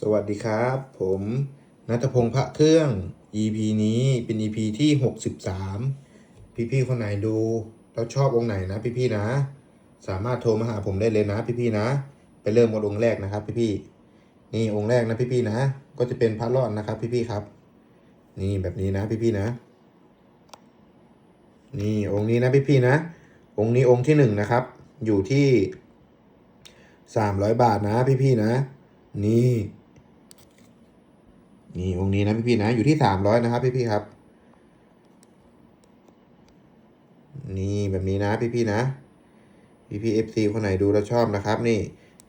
สวัสดีครับ ผมนัทพงษ์พระเครื่อง EP นี้เป็น EP ที่ 63 พี่ๆคนไหนดูแล้วชอบองค์ไหนนะ พี่ๆนะ สามารถโทรมาหาผมได้เลยนะ พี่ๆนะ ไปเริ่มกันองค์แรกนะครับ พี่ๆนี่องค์แรกนะพี่ๆนะ ก็จะเป็นพระรอดนะครับ พี่ๆครับ นี่แบบนี้นะพี่ๆนะ นี่องค์นี้นะพี่ๆนะ องค์นี้องค์ที่หนึ่งนะครับ อยู่ที่สามร้อยบาทนะพี่ๆนะ นี่ นี่องนี้นะพี่ๆนะอยู่ที่สามร้อยนะครับพี่ๆครับ นี่แบบนี้นะพี่ๆนะพี่ๆเอฟซีคนไหนดูแล้วชอบนะครับ นี่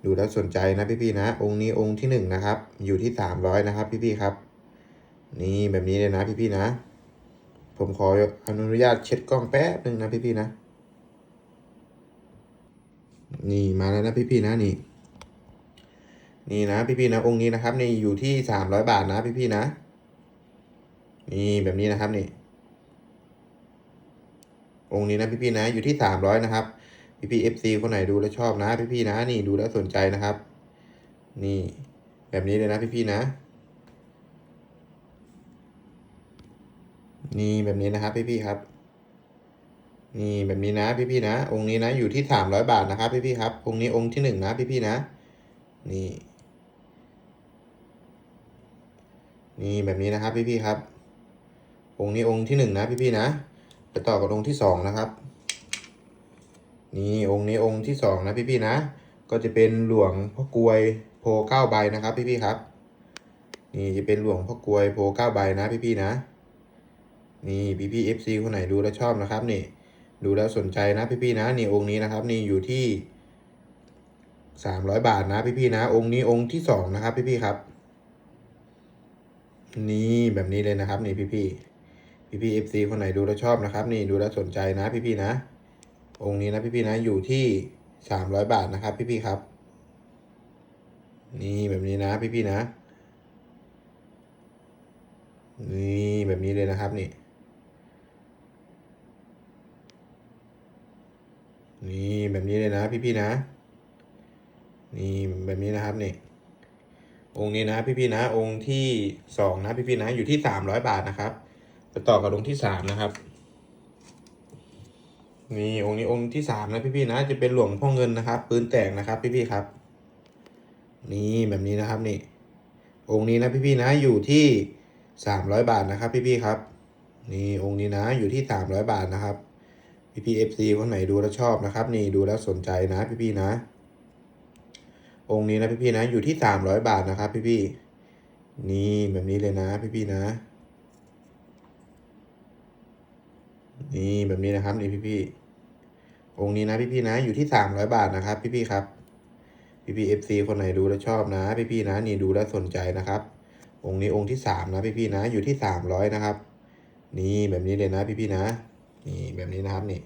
ดูแล้วสนใจนะพี่ๆนะ องค์นี้องค์ที่หนึ่งนะครับ อยู่ที่สามร้อยนะครับ พี่ๆครับ นี่แบบนี้เลยนะพี่ๆนะ ผมขออนุญาตเช็ดกล้องแป๊บหนึ่งนะพี่ๆนะ นี่มาแล้วนะพี่ๆนะนี่ นี่นะพี่ๆนะองค์นี้นะครับนี่อยู่ที่สามร้อยบาทนะพี่ๆนะ นี่แบบนี้นะครับนี่ องค์นี้นะพี่ๆนะ อยู่ที่สามร้อยนะครับ พี่ๆเอฟซีคนไหนดูแล้วชอบนะ พี่ๆนะ นี่ดูแล้วสนใจนะครับ นี่ แบบนี้เลยนะพี่ๆนะ นี่แบบนี้นะครับพี่ๆครับ นี่แบบนี้นะพี่ๆนะ องค์นี้นะอยู่ที่สามร้อยบาทนะครับพี่ๆครับองค์นี้องค์ที่หนึ่งนะพี่ๆนะนี่ นี่แบบนี้นะครับพี่ๆครับ องค์นี้องค์ที่หนึ่งนะพี่ๆนะ ไปต่อกับองค์ที่สองนะครับ นี่องค์นี้องค์ที่สองนะพี่ๆนะ ก็จะเป็นหลวงพ่อกลวยโพเก้าใบนะครับพี่ๆครับ นี่จะเป็นหลวงพ่อกลวยโพเก้าใบนะพี่ๆนะ นี่พี่ๆเอฟซีคนไหนดูแล้วชอบนะครับนี่ ดูแล้วสนใจนะพี่ๆนะ นี่องค์นี้นะครับ นี่อยู่ที่สามร้อยบาทนะพี่ๆนะ องค์นี้องค์ที่สองนะครับพี่ๆครับ นี่แบบนี้เลยนะครับ นี่พี่พี่พี่พี่เอฟซีคนไหนดูแล้วชอบนะครับ นี่ดูแล้วสนใจนะพี่พี่นะ องค์นี้นะพี่พี่นะอยู่ที่สามร้อยบาทนะครับ พี่พี่ครับ นี่แบบนี้นะพี่พี่นะ นี่แบบนี้เลยนะครับนี่นี่แบบนี้เลยนะพี่พี่นะ นี่แบบนี้นะครับนี่ องค์นี้นะพี่ๆนะ องค์ที่สองนะพี่ๆนะ อยู่ที่สามร้อยบาทนะครับไปต่อกับองค์ที่สามนะครับ นี่องค์นี้องค์ที่สามนะพี่ๆนะ จะเป็นหลวงพ่อเงินนะครับ ปืนแตกนะครับ พี่ๆครับ นี่แบบนี้นะครับนี่ องค์นี้นะพี่ๆนะ อยู่ที่สามร้อยบาทนะครับ พี่ๆครับ นี่องค์นี้นะอยู่ที่สามร้อยบาทนะครับพี่ๆเอฟซีคนไหนดูแล้วชอบนะครับ นี่ดูแล้วสนใจนะพี่ๆนะ องค์นี้นะพี่ๆนะอยู่ที่สามร้อยบาทนะครับพี่ๆนี่แบบนี้เลยนะพี่ๆนะ นี่แบบนี้นะครับนี่พี่ๆองค์นี้นะพี่ๆนะ อยู่ที่สามร้อยบาทนะครับ พี่ๆครับพี่ๆเอฟซีคนไหนดูแล้วชอบนะ พี่ๆนะนี่ดูแล้วสนใจนะครับ องค์นี้องค์ที่สามนะพี่ๆนะอยู่ที่สามร้อยนะครับ นี่แบบนี้เลยนะ พี่ๆนะ นี่แบบนี้นะครับนี่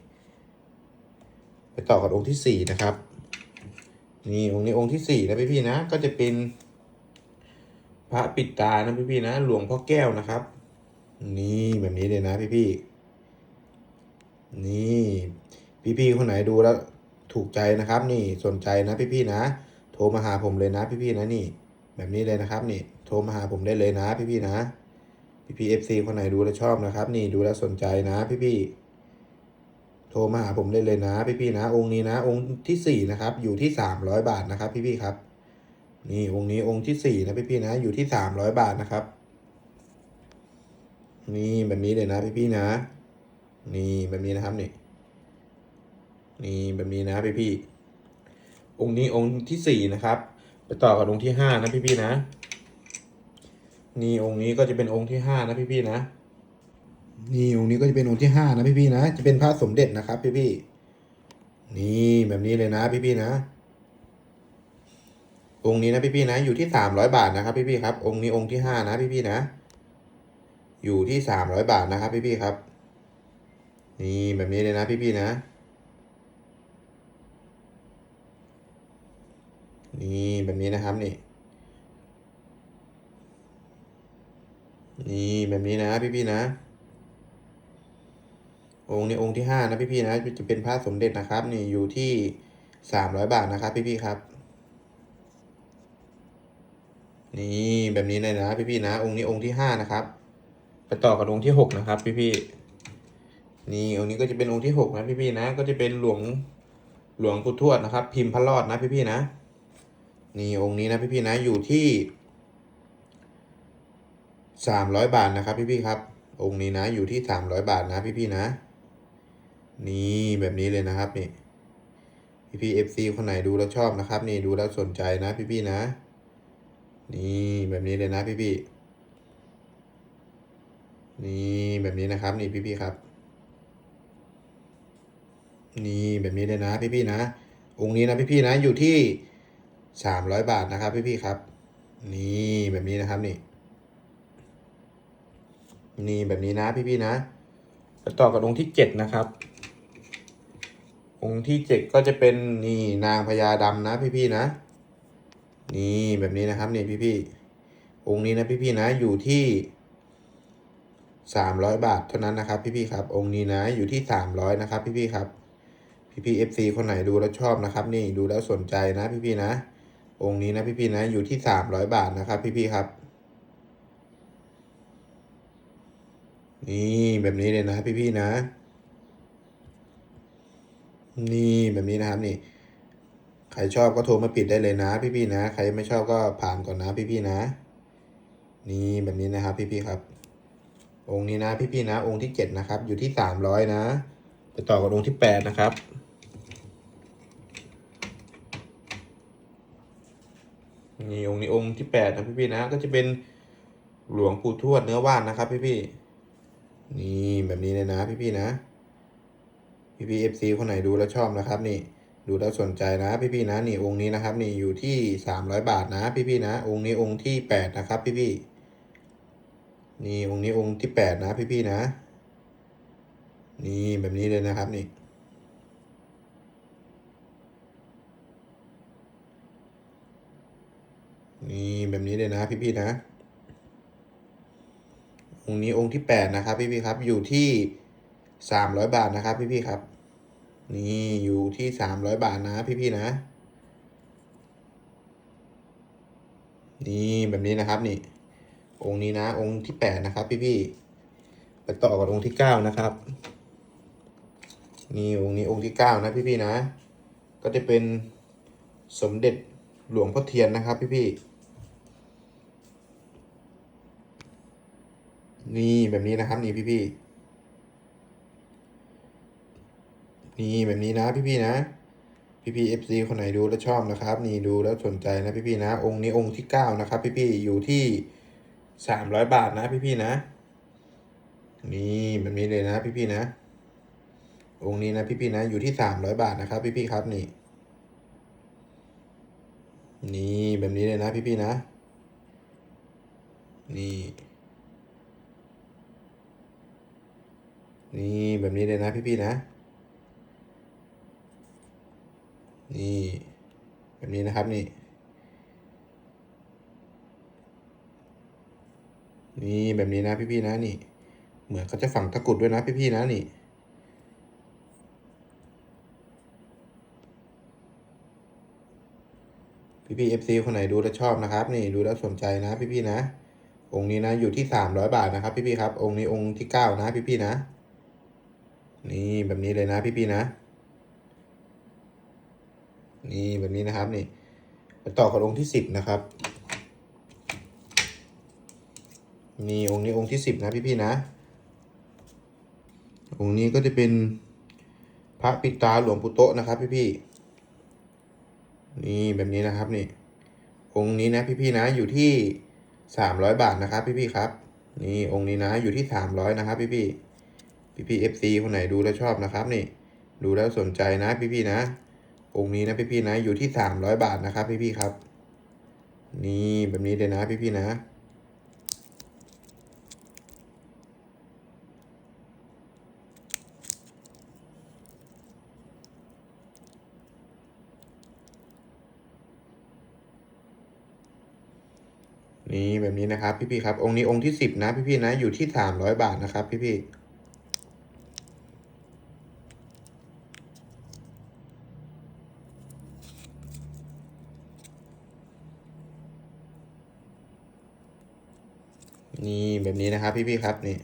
ไปต่อกับองค์ที่สี่นะครับ นี่องค์นี้องค์ที่สี่นะพี่พี่นะ ก็จะเป็น พระปิดตานะพี่พี่นะ หลวงพ่อแก้วนะครับ นี่แบบนี้เลยนะพี่พี่นี่พี่พี่คนไหนดูแล้ว ถูกใจนะครับ นี่สนใจนะพี่พี่นะ โทรมาหาผมเลยนะ พี่พี่นะนี่ แบบนี้เลยนะครับ นี่ โทรมาหาผมได้เลยนะ พี่พี่นะพี่พี่เอฟซีคนไหนดูแล้วชอบนะครับ นี่ดูแล้วสนใจนะ พี่พี่ โทรมาหาผมได้เลยนะ พี่ๆนะ องค์นี้นะ องค์ที่สี่นะครับ อยู่ที่สามร้อยบาทนะครับ พี่ๆครับ นี่องค์นี้องค์ที่สี่นะพี่ๆนะ อยู่ที่สามร้อยบาทนะครับ นี่แบบนี้เลยนะ พี่ๆนะ นี่แบบนี้นะครับนี่ นี่แบบนี้นะพี่ๆองค์นี้องค์ที่สี่นะครับ ไปต่อกับองค์ที่ห้านะพี่ๆนะ นี่องค์นี้ก็จะเป็นองค์ที่ห้านะพี่ๆนะ นี่องค์นี้ก็จะเป็นองค์ที่ห้านะพี่ๆนะ จะเป็นพระสมเด็จนะครับพี่ๆนี่แบบนี้เลยนะพี่ๆนะองค์นี้นะพี่ๆนะอยู่ที่สามร้อยบาทนะครับพี่ๆครับ องค์นี้องค์ที่ห้านะพี่ๆนะ อยู่ที่สามร้อยบาทนะครับพี่ๆครับ นี่แบบนี้เลยนะพี่ๆนะ นี่แบบนี้นะครับนี่นี่แบบนี้นะพี่ๆนะ องค์นี้องค์ที่ห้านะพี่ๆนะจะเป็นพระสมเด็จนะครับ นี่อยู่ที่สามร้อยบาทนะครับ พี่ๆครับ นี่แบบนี้เลยนะพี่ๆนะ องค์นี้องค์ที่ห้านะครับไปต่อกับองค์ที่หกนะครับ พี่ๆนี่องค์นี้ก็จะเป็นองค์ที่หกนะพี่ๆนะ ก็จะเป็นหลวงหลวงปู่ทวดนะครับ พิมพ์พระรอดนะพี่ๆนะ นี่องค์นี้นะพี่ๆนะอยู่ที่สามร้อยบาทนะครับ พี่ๆครับองค์นี้นะอยู่ที่สามร้อยบาทนะพี่ๆนะ นี่แบบนี้เลยนะครับนี่พี่พี่เอฟซีคนไหนดูแล้วชอบนะครับ นี่ดูแล้วสนใจนะพี่พี่นะ นี่แบบนี้เลยนะพี่พี่นี่แบบนี้นะครับ นี่พี่พี่ครับ นี่แบบนี้เลยนะพี่พี่นะ องค์นี้นะพี่พี่นะอยู่ที่สามร้อยบาทนะครับ พี่พี่ครับ นี่แบบนี้นะครับนี่ นี่แบบนี้นะพี่พี่นะต่อกับองค์ที่เจ็ดนะครับ องค์ที่เจ็ดก็จะเป็นนี่นางพญาดำนะพี่ๆนะ นี่แบบนี้นะครับนี่พี่ๆองค์นี้นะพี่ๆนะอยู่ที่สามร้อยบาทเท่านั้นนะครับ พี่ๆครับ องค์นี้นะอยู่ที่สามร้อยนะครับ พี่ๆครับ พี่ๆเอฟซีคนไหนดูแล้วชอบนะครับ นี่ดูแล้วสนใจนะ พี่ๆนะ องค์นี้นะพี่ๆนะอยู่ที่สามร้อยบาทนะครับ พี่ๆครับ นี่แบบนี้เลยนะพี่ๆนะ นี่แบบนี้นะครับนี่ ใครชอบก็โทรมาปิดได้เลยนะ พี่ๆนะ ใครไม่ชอบก็ผ่านก่อนนะพี่ๆนะ นี่แบบนี้นะครับ พี่ๆครับ องค์นี้นะพี่ๆนะ องค์ที่เจ็ดนะครับ อยู่ที่สามร้อยนะ ไปต่อกับองค์ที่แปดนะครับนี่องค์นี้องค์ที่แปดนะพี่ๆนะ ก็จะเป็นหลวงปู่ทวดเนื้อว่านนะครับ พี่ๆนี่แบบนี้เลยนะ พี่ๆนะ พี่พีเอฟซีคนไหนดูแล้วชอบนะครับนี่ดูแล้วสนใจนะพี่พี่ๆนะนี่องค์นี้นะครับนี่อยู่ที่สามร้อยบาทนะพี่พี่ๆนะ องค์นี้องค์ที่แปดนะครับพี่พี่ๆนี่องค์นี้องค์ที่แปดนะพี่พี่ๆนะ นี่แบบนี้เลยนะครับนี่นี่แบบนี้เลยนะพี่พี่ๆนะ องค์นี้องค์ที่แปดนะครับพี่พี่ๆครับอยู่ที่ สามร้อยบาทนะครับพี่พี่ๆครับ นี่อยู่ที่สามร้อยบาทนะ พี่ๆนะ นี่แบบนี้นะครับนี่ องค์นี้นะ องค์ที่แปดนะครับ พี่ๆไปต่อกับองค์ที่เก้านะครับ นี่องค์นี้องค์ที่เก้านะ พี่ๆนะ ก็จะเป็นสมเด็จหลวงพ่อเทียนนะครับ พี่ๆนี่แบบนี้นะครับนี่พี่ๆ นี่แบบนี้นะพี่ๆนะ พี่ๆเอฟซีคนไหนดูแล้วชอบนะครับ นี่ดูแล้วสนใจนะพี่ๆนะ องค์นี้องค์ที่เก้านะครับ พี่ๆอยู่ที่สามร้อยบาทนะพี่ๆนะ นี่แบบนี้เลยนะพี่ๆนะ องค์นี้นะพี่ๆนะ อยู่ที่สามร้อยบาทนะครับ พี่ๆครับนี่ นี่แบบนี้เลยนะพี่ๆนะ นี่นี่แบบนี้เลยนะพี่ๆนะ นี่แบบนี้นะครับนี่ นี่แบบนี้นะพี่ๆนะนี่ เหมือนเขาจะฝังตะกรุดด้วยนะพี่ๆนะนี่พี่ๆเอฟซีคนไหนดูแล้วชอบนะครับ นี่ดูแล้วสนใจนะ พี่ๆนะ องค์นี้นะอยู่ที่สามร้อยบาทนะครับ พี่ๆครับ องค์นี้องค์ที่เก้านะ พี่ๆนะ นี่แบบนี้เลยนะ พี่ๆนะ นี่แบบนี้นะครับนี่ไปต่อกับองค์ที่สิบนะครับนี่องค์นี้องค์ที่สิบนะพี่ๆนะ องค์นี้ก็จะเป็นพระปิตาหลวงปู่โตะนะครับพี่ๆนี่แบบนี้นะครับนี่องค์นี้นะพี่ๆนะอยู่ที่สามร้อยบาทนะครับพี่ๆครับ นี่องค์นี้นะอยู่ที่สามร้อยนะครับพี่ๆพี่ๆเอฟซีคนไหนดูแล้วชอบนะครับนี่ ดูแล้วสนใจนะพี่ๆนะ องค์นี้นะพี่ๆนะ อยู่ที่สามร้อยบาทนะครับพี่ๆครับ นี่แบบนี้เลยนะพี่ๆนะนี่แบบนี้นะครับพี่ๆครับ องค์นี้องค์ที่สิบนะพี่ๆนะ อยู่ที่สามร้อยบาทนะครับพี่ๆ นี่แบบนี้นะครับพี่ๆครับนี่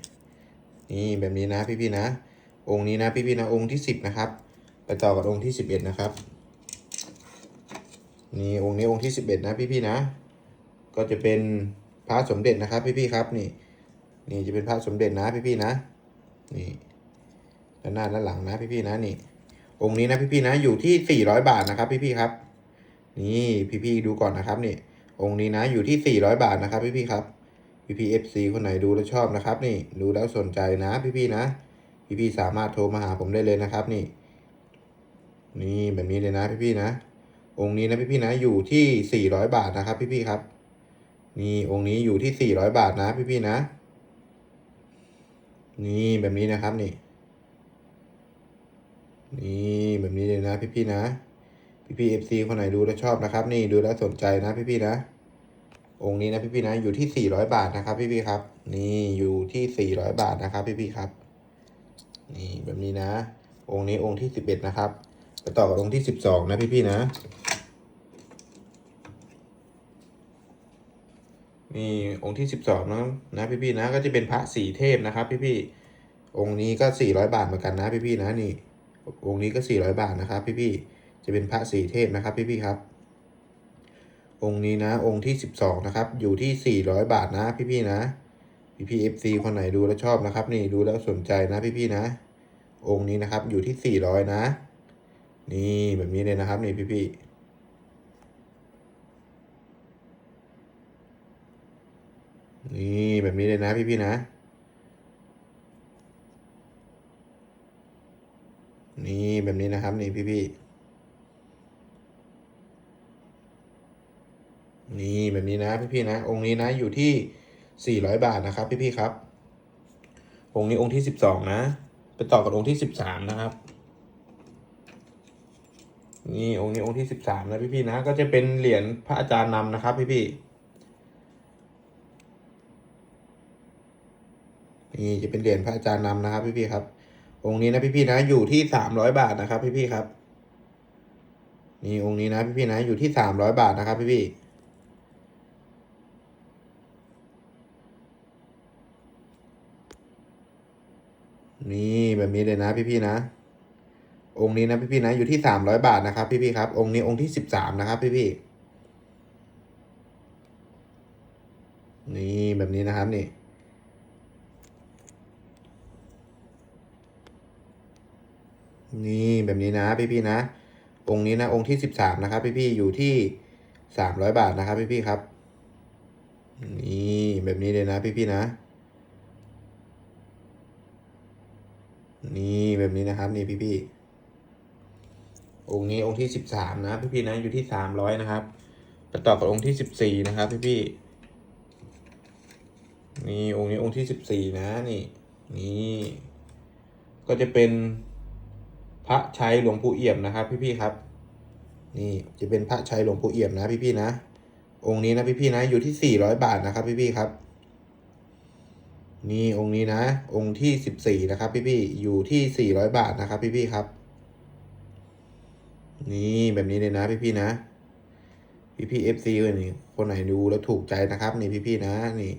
นี่แบบนี้นะพี่ๆนะ องค์นี้นะพี่ๆนะองค์ที่สิบนะครับ ไปต่อกับองค์ที่สิบเอ็ดนะครับ นี่องค์นี้องค์ที่สิบเอ็ดนะพี่ๆนะ ก็จะเป็นพระสมเด็จนะครับพี่ๆครับนี่ นี่จะเป็นพระสมเด็จนะพี่ๆนะ นี่ด้านหน้าด้านหลังนะพี่ๆนะนี่ องค์นี้นะพี่ๆนะอยู่ที่สี่ร้อยบาทนะครับพี่ๆครับ นี่พี่ๆดูก่อนนะครับนี่องค์นี้นะอยู่ที่สี่ร้อยบาทนะครับพี่ๆครับ พี่พีเอฟซีคนไหนดูแล้วชอบนะครับ นี่ดูแล้วสนใจนะพี่ๆนะ พี่ๆสามารถโทรมาหาผมได้เลยนะครับ นี่ นี่แบบนี้เลยนะพี่ๆนะ องค์นี้นะพี่ๆนะอยู่ที่สี่ร้อยบาทนะครับ พี่ๆครับ นี่องค์นี้อยู่ที่สี่ร้อยบาทนะ พี่ๆนะ นี่แบบนี้นะครับนี่ นี่แบบนี้เลยนะพี่ๆนะพี่ๆเอฟซีคนไหนดูแล้วชอบนะครับ นี่ดูแล้วสนใจนะพี่ๆนะ องค์นี้นะพี่ๆนะอยู่ที่สี่ร้อยบาทนะครับ พี่ๆครับ นี่อยู่ที่สี่ร้อยบาทนะครับ พี่ๆครับ นี่แบบนี้นะ องค์นี้องค์ที่สิบเอ็ดนะครับไปต่อกับองค์ที่สิบสองนะพี่ๆนะ นี่องค์ที่สิบสองนะนะพี่ๆนะ ก็จะเป็นพระสี่เทพนะครับ พี่ๆองค์นี้ก็สี่ร้อยบาทเหมือนกันนะ พี่ๆนะนี่ องค์นี้ก็สี่ร้อยบาทนะครับ พี่ๆจะเป็นพระสี่เทพนะครับ พี่ๆครับ องค์นี้นะ องค์ที่สิบสองนะครับ อยู่ที่สี่ร้อยบาทนะพี่ๆนะ พี่พี่เอฟซีคนไหนดูแล้วชอบนะครับ นี่ดูแล้วสนใจนะพี่ๆนะ องค์นี้นะครับอยู่ที่สี่ร้อยนะ นี่แบบนี้เลยนะครับนี่พี่ๆนี่แบบนี้เลยนะพี่ๆนะ นี่แบบนี้นะครับ นี่พี่ๆ นี่แบบนี้นะพี่ๆนะ องค์นี้นะอยู่ที่สี่ร้อยบาทนะครับ พี่ๆครับ องค์นี้องค์ที่สิบสองนะ ไปต่อกับองค์ที่สิบสามนะครับ นี่องค์นี้องค์ที่สิบสามนะพี่ๆนะ ก็จะเป็นเหรียญพระอาจารย์นำนะครับพี่ๆนี่จะเป็นเหรียญพระอาจารย์นำนะครับพี่ๆครับ องค์นี้นะพี่ๆนะอยู่ที่สามร้อยบาทนะครับพี่ๆครับ นี่องค์นี้นะพี่ๆนะอยู่ที่สามร้อยบาทนะครับพี่ๆ นี่แบบนี้เลยนะพี่ๆนะ องค์นี้นะพี่ๆนะอยู่ที่สามร้อยบาทนะครับพี่ๆครับ องค์นี้องค์ที่สิบสามนะครับพี่ๆนี่แบบนี้นะครับนี่นี่แบบนี้นะพี่ๆนะ องค์นี้นะองค์ที่สิบสามนะครับพี่ๆอยู่ที่สามร้อยบาทนะครับพี่ๆครับ นี่แบบนี้เลยนะพี่ๆนะ นี่แบบนี้นะครับ นี่พี่ๆองค์นี้องค์ที่สิบสามนะพี่ๆนะอยู่ที่สามร้อยนะครับไปต่อกับองค์ที่สิบสี่นะครับ พี่ๆนี่องค์นี้องค์ที่สิบสี่นะนี่นี่ก็จะเป็นพระชัยหลวงปู่เอี่ยมนะครับ พี่ๆครับ นี่จะเป็นพระชัยหลวงปู่เอี่ยมนะ พี่ๆนะองค์นี้นะพี่ๆนะอยู่ที่สี่ร้อยบาทนะครับ พี่ๆครับ นี่องค์นี้นะ องค์ที่สิบสี่นะครับ พี่ๆอยู่ที่สี่ร้อยบาทนะครับ พี่ๆครับ นี่แบบนี้เลยนะ พี่ๆนะ พี่ๆเอฟซีนี่คนไหนดูแล้วถูกใจนะครับนี่พี่ๆนะนี่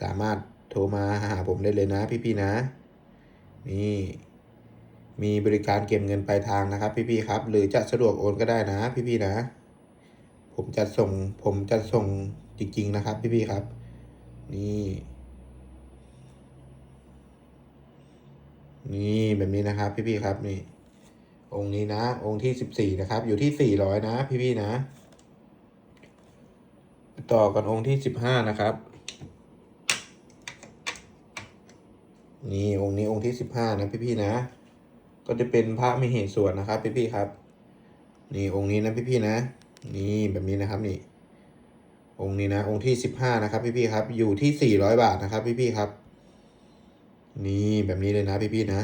สามารถโทรมาหาผมได้เลยนะ พี่ๆนะ นี่ มีบริการเก็บเงินปลายทางนะครับ พี่ๆครับ หรือจะสะดวกโอนก็ได้นะ พี่ๆนะ ผมจะส่งผมจะส่งจริง ๆ นะครับ พี่ๆครับ นี่ นี่แบบนี้นะครับ พี่ๆครับนี่ องค์นี้นะ องค์ที่สิบสี่นะครับ อยู่ที่สี่ร้อยนะ พี่ๆนะ ต่อกันองค์ที่สิบห้านะครับ นี่องค์นี้องค์ที่สิบห้านะ พี่ๆนะ ก็จะเป็นพระมเหสวนนะครับ พี่ๆครับ นี่องค์นี้นะพี่ๆนะ นี่แบบนี้นะครับนี่องค์นี้นะ องค์ที่สิบห้านะครับ พี่ๆครับ อยู่ที่สี่ร้อยบาทนะครับ พี่ๆครับ นี่แบบนี้เลยนะพี่ๆนะ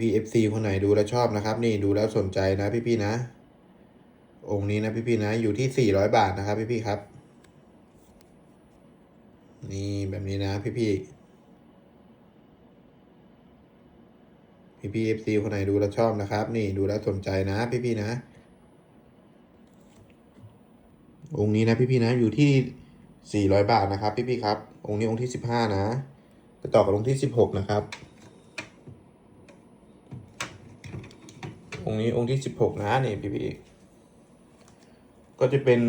พี่ๆ FC คนไหนดูแล้วชอบนะครับ นี่ดูแล้วสนใจนะพี่ๆนะ องค์นี้นะพี่ๆนะ อยู่ที่สี่ร้อยบาทนะครับ พี่ๆครับ นี่แบบนี้นะพี่ๆพี่พี่เอฟซีคนไหนดูแล้วชอบนะครับ นี่ดูแล้วสนใจนะ พี่พี่นะ องค์นี้นะพี่พี่นะอยู่ที่สี่ร้อยบาทนะครับ พี่ๆครับ องค์นี้องค์ที่สิบห้านะ ไปต่อกับองที่สิบหกนะครับ องค์นี้องค์ที่สิบหกนะนี่พี่ๆก็จะเป็น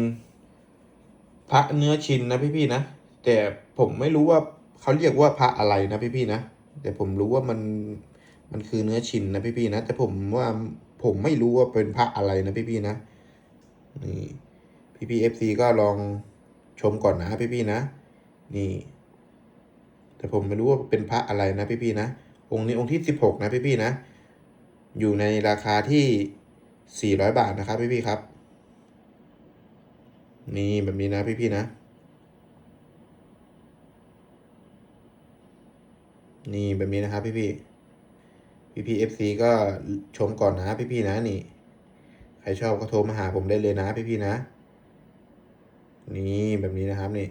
พระเนื้อชินนะพี่ๆนะ แต่ผมไม่รู้ว่าเขาเรียกว่าพระอะไรนะพี่ๆนะ แต่ผมรู้ว่ามันมันคือเนื้อชินนะพี่ๆนะ แต่ผมว่าผมไม่รู้ว่าเป็นพระอะไรนะพี่ๆนะนี่พี่พี่เอฟซีก็ลองชมก่อนนะพี่พี่นะ นี่ แต่ผมไม่รู้ว่าเป็นพระอะไรนะพี่พี่นะ องค์นี้องค์ที่สิบหกนะพี่พี่นะ อยู่ในราคาที่สี่ร้อยบาทนะครับพี่พี่ครับ นี่แบบนี้นะพี่พี่นะ นี่แบบนี้นะครับพี่พี่พี่พี่เอฟซีก็ชมก่อนนะพี่พี่นะนี่ ใครชอบก็โทรมาหาผมได้เลยนะพี่ๆนะ นี่แบบนี้นะครับนี่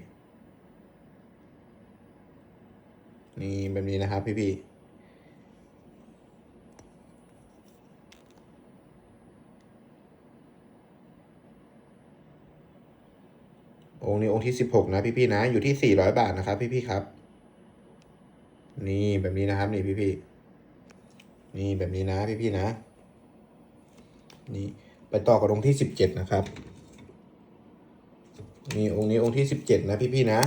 นี่แบบนี้นะครับพี่ๆองค์นี้องค์ที่สิบหกนะพี่ๆนะ อยู่ที่สี่ร้อยบาทนะครับ พี่ๆครับ นี่แบบนี้นะครับ นี่พี่ๆนี่แบบนี้นะพี่ๆนะ นี่ไปต่อกับองค์ที่สิบเจ็ดนะครับนี่องค์นี้องค์ที่สิบเจ็ดนะพี่ๆนะ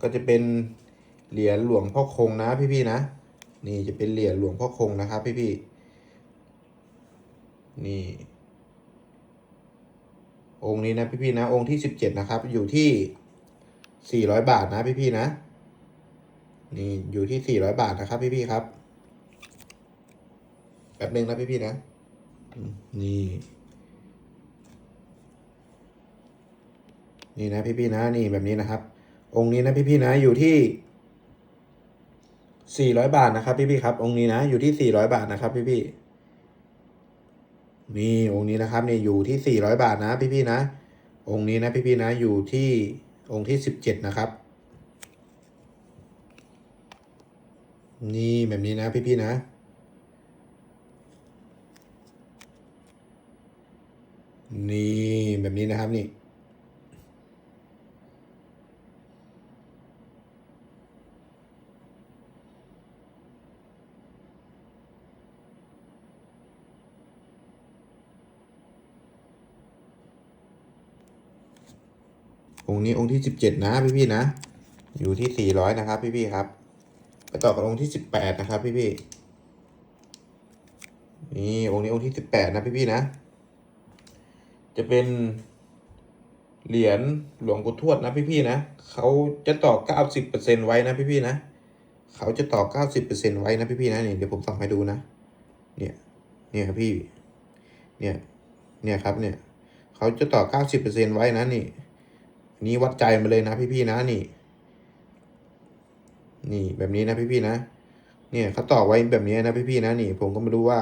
ก็จะเป็น เหรียญหลวงพ่อคงนะพี่ๆนะ นี่จะเป็นเหรียญหลวงพ่อคงนะครับพี่ๆนี่ องค์นี้นะพี่ๆนะ องค์ที่สิบเจ็ดนะครับอยู่ที่สี่ร้อยบาทนะพี่ๆนะ นี่อยู่ที่สี่ร้อยบาทนะครับพี่ๆครับแป๊บนึงนะพี่ๆนะ นี่ นี่นะพี่ๆนะ นี่แบบนี้นะครับ องค์นี้นะพี่ๆนะอยู่ที่ สี่ร้อยบาทนะครับ พี่ๆครับ องค์นี้นะอยู่ที่สี่ร้อยบาทนะครับ พี่ๆนี่องค์นี้นะครับนี่อยู่ที่สี่ร้อยบาทนะ พี่ๆนะ องค์นี้นะพี่ๆนะอยู่ที่องค์ที่สิบเจ็ดนะครับนี่แบบนี้นะพี่ๆนะนี่แบบนี้นะครับนี่ องค์นี้องค์ที่สิบเจ็ดนะพี่พี่นะ อยู่ที่สี่ร้อยนะครับพี่พี่ครับ ไปต่อกับองค์ที่สิบแปดนะครับพี่พี่นี่องค์นี้องค์ที่สิบแปดนะพี่พี่นะ จะเป็นเหรียญหลวงปู่ทวดนะพี่ๆนะเขาจะต่อเก้าสิบเปอร์เซ็นไว้นะพี่ๆนะเขาจะต่อเก้าสิบเปอร์เซ็นไว้นะพี่ๆนะนี่เดี๋ยวผมส่องให้ดูนะ เนี่ย เนี่ยครับพี่ เนี่ย เนี่ยครับเนี่ยเขาจะต่อเก้าสิบเปอร์เซ็นไว้นะนี่ นี่วัดใจมาเลยนะพี่ๆนะนี่ นี่แบบนี้นะพี่ๆนะ เนี่ยเขาต่อไว้แบบนี้นะพี่ๆนะนี่ ผมก็ไม่รู้ว่า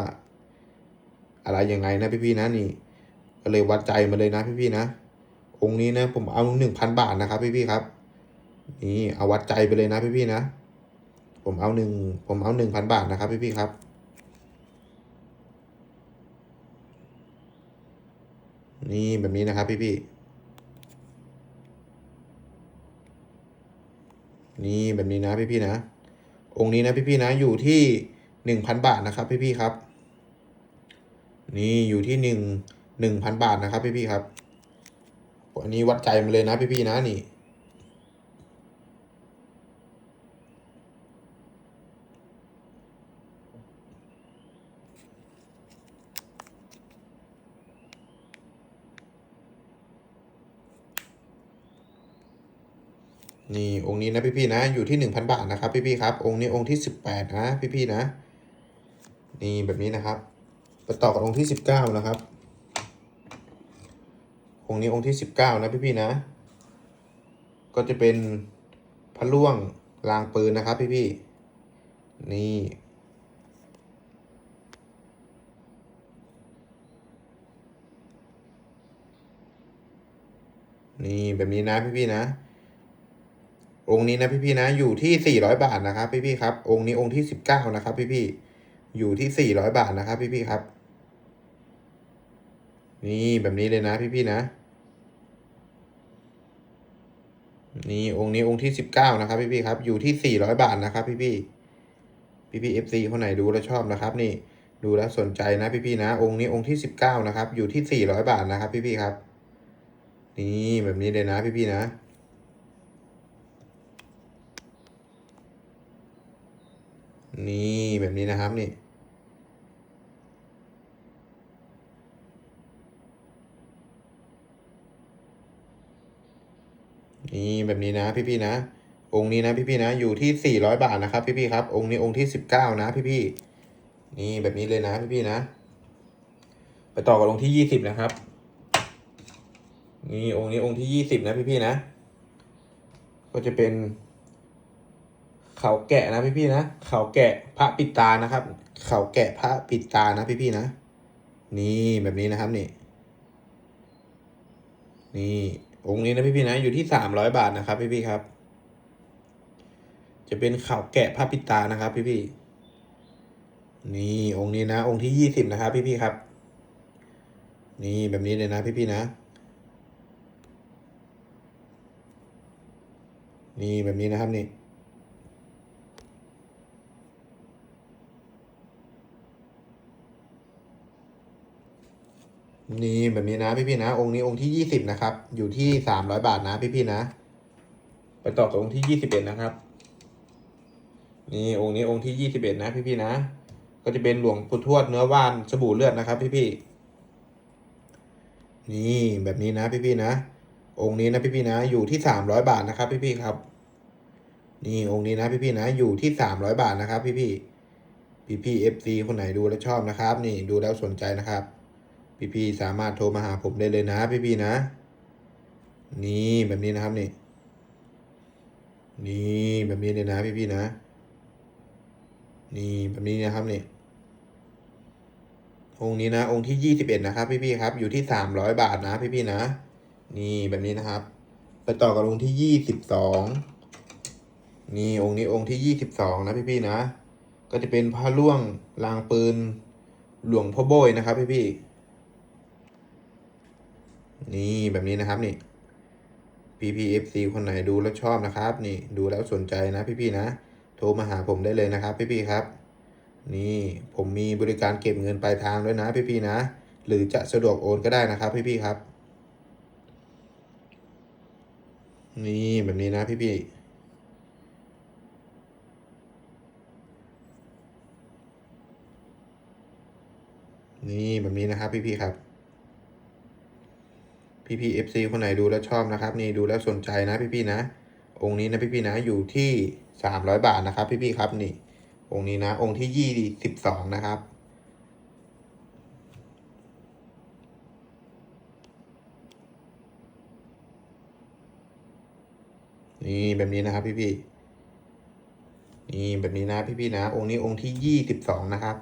อะไรยังไงนะพี่ๆนะนี่ก็เลยวัดใจมาเลยนะพี่ๆนะ องค์นี้นะ ผมเอาหนึ่งพันบาทนะครับพี่ๆครับ นี่เอาวัดใจไปเลยนะพี่ๆนะ ผมเอาหนึ่งผมเอาหนึ่งพันบาทนะครับพี่ๆครับนี่แบบนี้นะครับพี่ๆ นี่แบบนี้นะพี่ๆนะ องค์นี้นะพี่ๆนะอยู่ที่หนึ่งพันบาทนะครับพี่ๆครับ นี่อยู่ที่หนึ่งหนึ่งพันบาทนะครับพี่ๆครับอันนี้วัดใจมาเลยนะพี่ๆนะนี่ นี่องค์นี้นะพี่ๆนะ อยู่ที่หนึ่งพันบาทนะครับพี่ๆครับ องค์นี้องค์ที่สิบแปดนะพี่ๆนะ นี่แบบนี้นะครับไปต่อกับองค์ที่สิบเก้านะครับ องค์นี้องค์ที่สิบเก้านะพี่ๆนะ ก็จะเป็นพระล่วงรางปืนนะครับพี่ๆนี่นี่แบบนี้นะพี่ๆนะ องค์นี้นะพี่ๆนะอยู่ที่สี่ร้อยบาทนะครับพี่ๆครับ องค์นี้องค์ที่สิบเก้านะครับพี่ๆอยู่ที่สี่ร้อยบาทนะครับพี่ๆครับ นี่แบบนี้เลยนะพี่ๆนะ นี่องค์นี้องค์ที่สิบเก้านะครับพี่พี่ๆครับ อยู่ที่สี่ร้อยบาทนะครับพี่พี่พี่พี่เอฟซีคนไหนดูแล้วชอบนะครับ นี่ดูแล้วสนใจนะพี่พี่ๆนะ องค์นี้องค์ที่สิบเก้านะครับ อยู่ที่สี่ร้อยบาทนะครับพี่พี่ๆครับ นี่แบบนี้เลยนะพี่พี่ๆนะ นี่แบบนี้นะครับนี่นี่แบบนี้นะพี่ๆนะ องค์นี้นะพี่ๆนะ อยู่ที่สี่ร้อยบาทนะครับพี่ๆครับ องค์นี้องค์ที่สิบเก้านะพี่ๆนี่แบบนี้เลยนะพี่ๆนะ ไปต่อกับองค์ที่ยี่สิบนะครับ นี่องค์นี้องค์ที่ยี่สิบนะพี่ๆนะ ก็จะเป็น เขาแกะนะพี่ๆนะ เขาแกะพระปิดตานะครับ เขาแกะพระปิดตานะพี่ๆนะ นี่แบบนี้นะครับนี่นี่องค์นี้นะพี่ๆนะอยู่ที่สามร้อยบาทนะครับ พี่ๆครับ จะเป็นเขาแกะพระปิดตานะครับ พี่ๆนี่องค์นี้นะ องค์ที่ยี่สิบนะครับ พี่ๆครับ นี่แบบนี้เลยนะ พี่ๆนะ นี่แบบนี้นะครับนี่ นี่แบบนี้นะพี่ๆนะ องค์นี้องค์ที่ยี่สิบนะครับ อยู่ที่สามร้อยบาทนะพี่ๆนะ ไปต่อกับองค์ที่ยี่สิบเอ็ดนะครับ นี่องค์นี้องค์ที่ยี่สิบเอ็ดนะพี่ๆนะ ก็จะเป็นหลวงปู่ทวดเนื้อว่านสบู่เลือดนะครับพี่ๆนี่แบบนี้นะพี่ๆนะ องค์นี้นะพี่ๆนะ อยู่ที่สามร้อยบาทนะครับ พี่ๆครับ นี่องค์นี้นะพี่ๆนะ อยู่ที่สามร้อยบาทนะครับ พี่ๆพี่ๆเอฟซีคนไหนดูแล้วชอบนะครับ นี่ดูแล้วสนใจนะครับ พี่ๆสามารถโทรมาหาผมได้เลยนะพี่ๆนะ นี่แบบนี้นะครับนี่ นี่แบบนี้เลยนะพี่ๆนะ นี่แบบนี้นะครับนี่องค์นี้นะ องค์ที่ยี่สิบเอ็ดนะครับ พี่ๆครับ อยู่ที่สามร้อยบาทนะ พี่ๆนะ นี่แบบนี้นะครับ ไปต่อกับองค์ที่ยี่สิบสองนี่องค์นี้องค์ที่ยี่สิบสองนะพี่ๆนะ ก็จะเป็นพระล่วงลางปืนหลวงพ่อโบยนะครับพี่ๆ นี่แบบนี้นะครับนี่ PPFC คนไหนดูแล้วชอบนะครับ นี่ดูแล้วสนใจนะพี่ๆนะ โทรมาหาผมได้เลยนะครับ พี่ๆครับ นี่ผมมีบริการเก็บเงินปลายทางด้วยนะ พี่ๆนะ หรือจะสะดวกโอนก็ได้นะครับ พี่ๆครับ นี่แบบนี้นะพี่ๆนี่แบบนี้นะครับพี่ๆครับ พี่พี่เอฟซีคนไหนดูแล้วชอบนะครับ นี่ดูแล้วสนใจนะพี่พี่ๆนะ องค์นี้นะพี่พี่ๆนะอยู่ที่สามร้อยบาทนะครับ พี่พี่ๆครับนี่ องค์นี้นะ องค์ที่ยี่สิบสองนะครับนี่แบบนี้นะครับพี่พี่ๆนี่แบบนี้นะพี่พี่ๆนะ องค์นี้องค์ที่ยี่สิบสองนะครับ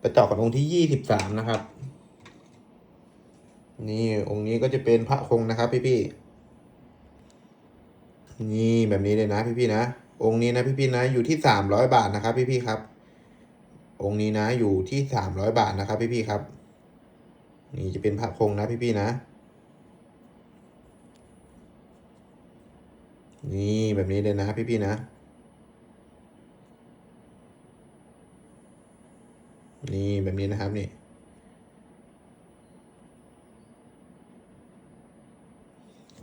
ไปต่อกับองค์ที่ยี่สิบสามนะครับ นี่องค์นี้ก็จะเป็นพระคงนะครับ พี่พี่นี่แบบนี้เลยนะพี่พี่นะ องค์นี้นะพี่พี่นะอยู่ที่สามร้อยบาทนะครับ พี่พี่ครับ องค์นี้นะอยู่ที่สามร้อยบาทนะครับ พี่พี่ครับ นี่จะเป็นพระคงนะพี่พี่นะ นี่แบบนี้เลยนะพี่พี่นะนี่แบบนี้นะครับนี่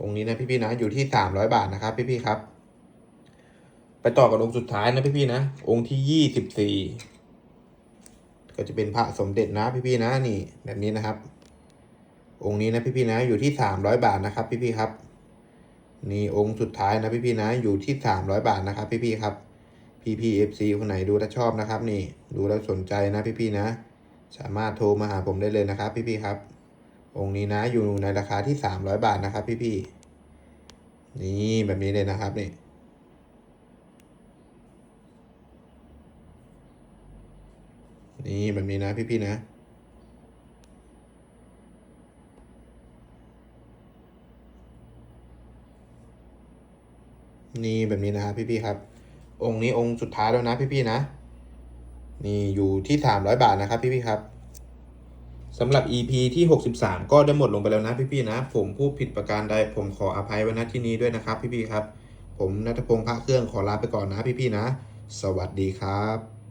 องค์นี้นะพี่ๆนะอยู่ที่สามร้อยบาทนะครับพี่ๆครับ ไปต่อกับองค์สุดท้ายนะพี่ๆนะ องค์ที่ยี่สิบสี่ก็จะเป็นพระสมเด็จนะพี่ๆนะนี่แบบนี้นะครับ องค์นี้นะพี่ๆนะอยู่ที่สามร้อยบาทนะครับ พี่ๆครับนี่องค์สุดท้ายนะพี่ๆนะอยู่ที่สามร้อยบาทนะครับ พี่ๆครับพี่ๆเอฟซีคนไหนดูแล้วชอบนะครับ นี่ดูแล้วสนใจนะพี่ๆนะ สามารถโทรมาหาผมได้เลยนะครับ พี่ๆครับ องค์นี้นะอยู่ในราคาที่สามร้อยบาทนะครับ พี่ๆนี่แบบนี้เลยนะครับนี่นี่แบบนี้นะพี่ๆนะนี่แบบนี้นะครับพี่ๆครับ องค์นี้องค์สุดท้ายแล้วนะพี่ๆนะ นี่อยู่ที่สามร้อยบาทนะครับพี่ๆครับ สำหรับ EP ที่ 63 ก็ได้หมดลงไปแล้วนะพี่ๆนะ ผมพูดผิดประการใดผมขออภัยไว้ณที่นี้ด้วยนะครับพี่ๆครับ ผมนัทพงษ์พระเครื่องขอลาไปก่อนนะพี่ๆนะ สวัสดีครับ